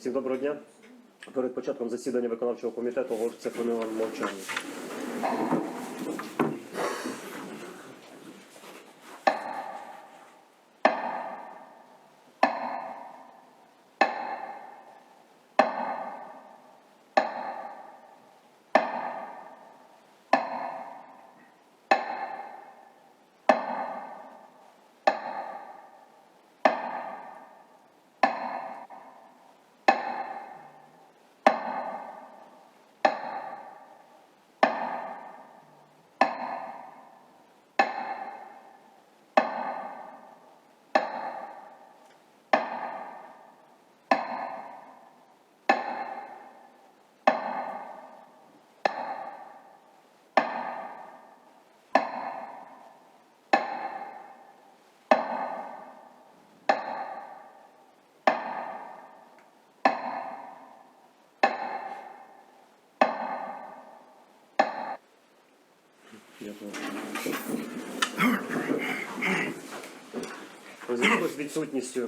Всім доброго дня. Перед початком засідання виконавчого комітету оголошується хвилина мовчання. У зв'язку з відсутністю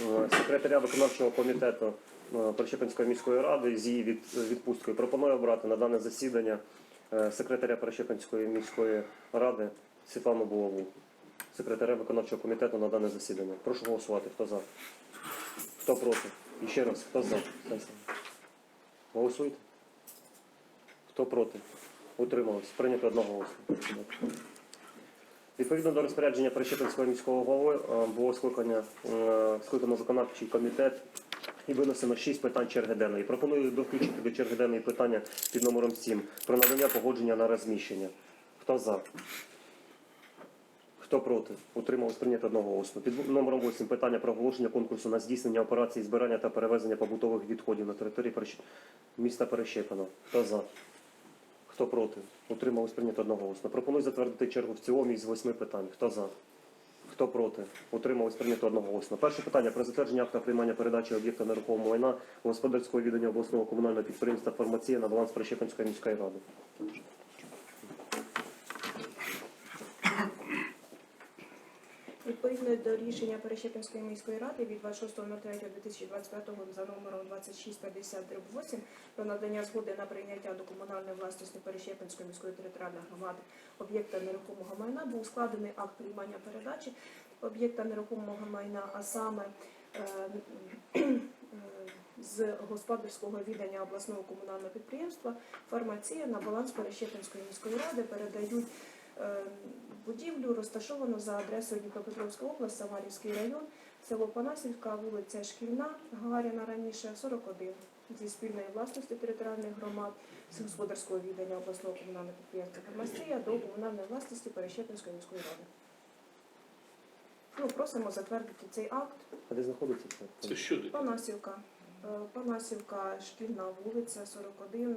е, секретаря виконавчого комітету е, Перещепинської міської ради з її відпусткою пропоную обрати на дане засідання е, секретаря Перещепинської міської ради Світлану Булаву, секретаря виконавчого комітету на дане засідання. Прошу голосувати. Хто за? Хто проти? І ще раз, хто за? Голосуйте. Хто проти? Утримались. Прийнято одноголосно. Відповідно до розпорядження Перещепинського міського голови е, було скликання, е, скликано виконавчий комітет і винесено 6 питань черги денної. Пропоную довключити до черги денної питання під номером 7 про надання погодження на розміщення. Хто за? Хто проти? Утрималось прийнято одноголосно. Під номером 8 питання про оголошення конкурсу на здійснення операції збирання та перевезення побутових відходів на території міста Перещепино. Хто за? Хто проти? Утрималось прийнято одноголосно. Пропоную затвердити чергу в цілому із восьми питань. Хто за? Хто проти? Утрималось прийнято одноголосно. Перше питання про затвердження акта приймання передачі об'єкта нерухомого майна господарського віддання обласного комунального підприємства Фармація на баланс Прищепинської міської ради. Відповідно до рішення Перещепінської міської ради від 26.03.2025 за номером 2650-8 про надання згоди на прийняття до комунальної власності Перещепінської міської територіальної громади об'єкта нерухомого майна був складений акт приймання передачі об'єкта нерухомого майна, а саме е, е, з господарського віддання обласного комунального підприємства фармація на баланс Перещепінської міської ради передають будівлю розташовану за адресою Дніпропетровська область, Самарівський район, село Панасівка, вулиця Шкільна, Гагаріна раніше, 41, зі спільної власності територіальних громад, з господарського віддання обласного комунального підприємства Фармація до комунальної власності Перещепинської міської ради. Ну, просимо затвердити цей акт. А де знаходиться це? Це що? Панасівка. Е, Панасівка, шкільна вулиця, 41,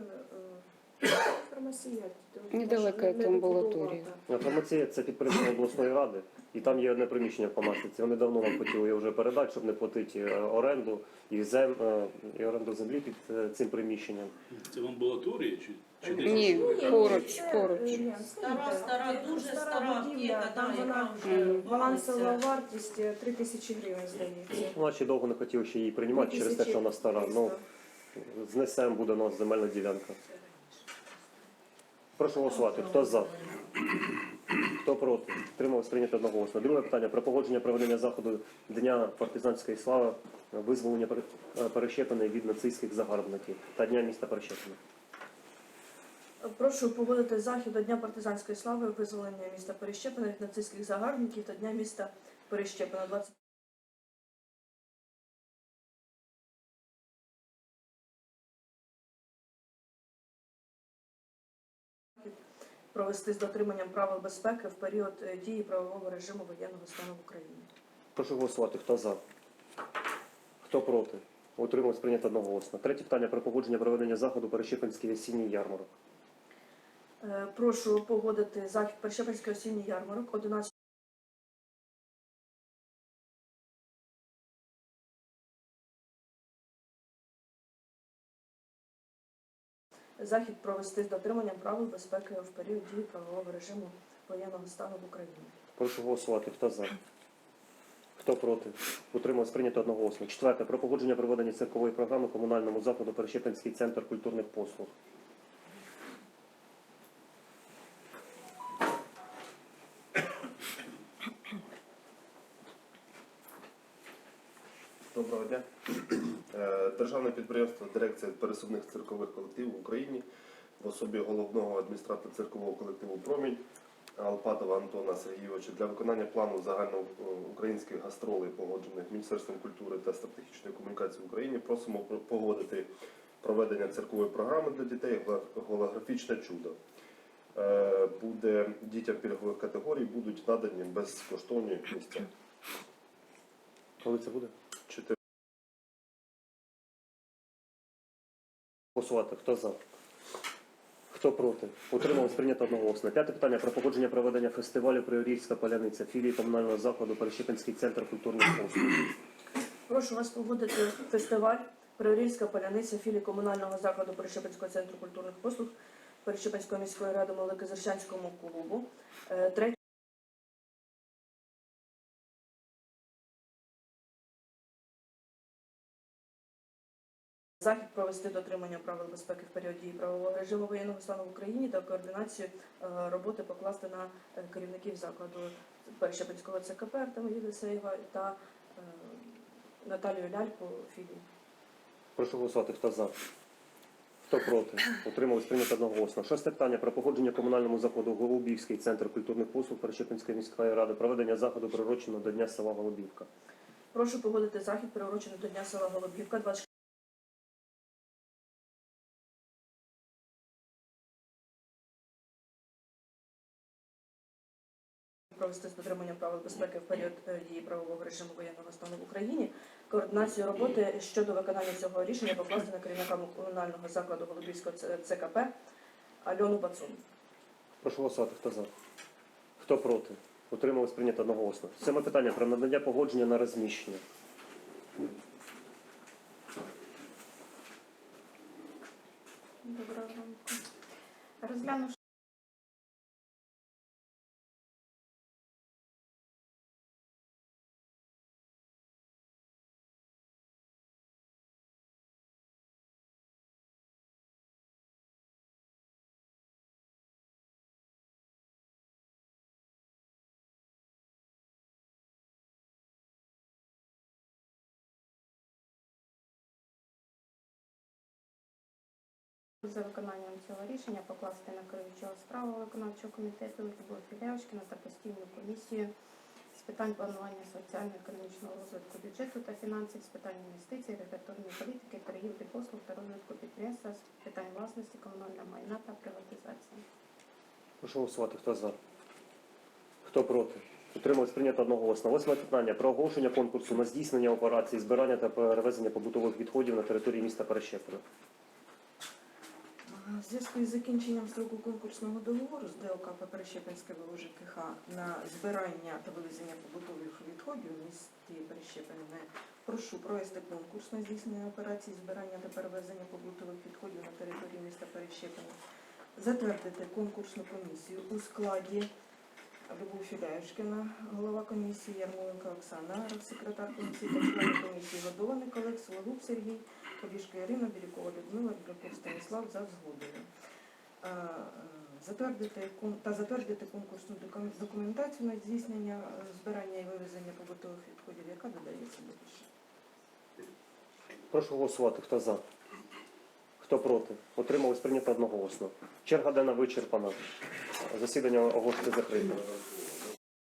фармасія. Недалеко від Не- амбулаторії. не Фармація це підприємство обласної ради, і там є одне приміщення в Помаслиці. Вони давно нам хотіли його вже передати, щоб не платити е, оренду і зем е, і оренду землі під е, цим приміщенням. Це в амбулаторії чи, чи? Ні, поруч, поруч. Стара, стара, дуже стара будівля, аптека, там вона вже балансова вартість е, 3 тисячі гривень, здається. Ну, а ще довго не хотів ще її приймати через те, що вона стара. Ну, знесемо буде у нас земельна ділянка. Прошу голосувати. Хто за? Хто проти? Тримав прийнято одноголосно. Друге питання про погодження проведення заходу Дня партизанської слави, визволення е, Перещепини від нацистських загарбників та Дня міста Перещепина. Прошу погодити захід до Дня партизанської слави, визволення міста Перещепина від нацистських загарбників та Дня міста Перещепина 20 провести з дотриманням правил безпеки в період е, дії правового режиму воєнного стану в Україні. Прошу голосувати. Хто за? Хто проти? Утрималось прийнято одноголосно. Третє питання про погодження проведення заходу Перещепинський осінній ярмарок. Е, Прошу погодити захід Перещепинський осінній ярмарок 11 Захід провести з дотриманням правил безпеки в період дії правового режиму воєнного стану в Україні. Прошу голосувати. Хто за? Хто проти? Утрималось прийнято одноголосно. Четверте. Про погодження проведення циркової програми комунальному закладу Перещепинський центр культурних послуг. Доброго дня. Е, Державне підприємство Дирекція пересувних циркових колективів в Україні в особі головного адміністратора циркового колективу Промінь Алпатова Антона Сергійовича для виконання плану загальноукраїнських гастролей, погоджених Міністерством культури та стратегічної комунікації в Україні, просимо погодити проведення циркової програми для дітей Голографічне чудо. Е, Буде дітям пільгових категорій будуть надані безкоштовні місця. Коли це буде? Голосувати. Хто за? Хто проти? Утрималось прийнято одноголосно. П'яте питання про погодження проведення фестивалю Приорільська поляниця філії комунального закладу Перещепинський центр культурних послуг. Прошу вас погодити фестиваль Приорільська поляниця філії комунального закладу Перещепинського центру культурних послуг Перещепинської міської ради Великозерщанському клубу. Захід провести дотримання правил безпеки в період дії правового режиму воєнного стану в Україні та координацію е, роботи покласти на е, керівників закладу Перещепинського ЦКП Артема Єлисеєва та е, Наталію Ляльку філії. Прошу голосувати. Хто за? Хто проти? Утрималось прийнято одноголосно. Шосте питання про погодження комунальному закладу Голубівський центр культурних послуг Перещепинської міської ради. Проведення заходу приуроченого до Дня села Голубівка. Прошу погодити захід, приурочений до Дня села Голубівка, провести з дотриманням правил безпеки в період е, дії правового режиму воєнного стану в Україні. Координацію роботи щодо виконання цього рішення покласти на керівника комунального закладу Голубівського ЦКП Альону Бацун. Прошу голосувати. Хто за? Хто проти? Утрималось прийнято одноголосно. Сьоме питання про надання погодження на розміщення. Доброго ранку. Розглянувши за виконанням цього рішення покласти на керуючого справу виконавчого комітету Любов Філявушкіна та постійну комісію з питань планування соціально-економічного розвитку бюджету та фінансів, з питань інвестицій, регуляторної політики, торгівлі, послуг та розвитку підприємства, з питань власності, комунального майна та приватизації. Прошу голосувати. Хто за? Хто проти? Утрималось прийнято одноголосно. Восьме питання про оголошення конкурсу на здійснення операцій збирання та перевезення побутових відходів на території міста Перещепина. В зв'язку із закінченням строку конкурсного договору з ДОК Перещепинське ВОЖКХ на збирання та вивезення побутових відходів в місті Перещепине прошу провести конкурс на здійснення операцій збирання та перевезення побутових відходів на території міста Перещепине, затвердити конкурсну комісію у складі Любов Філяєшкіна, голова комісії, Ярмоленка Оксана, секретар комісії та члени комісії Годованик Олег, Сологуб Сергій, Побіжка Ірина, Бірюкова Людмила, Біляков Станіслав за згодою. Е, е, Затвердити та затвердити конкурсну документацію на здійснення е, збирання і вивезення побутових відходів, яка додається до рішення. Прошу голосувати. Хто за? Хто проти? Утрималось прийнято одноголосно. Черга денна вичерпана. Засідання оголошується закритим.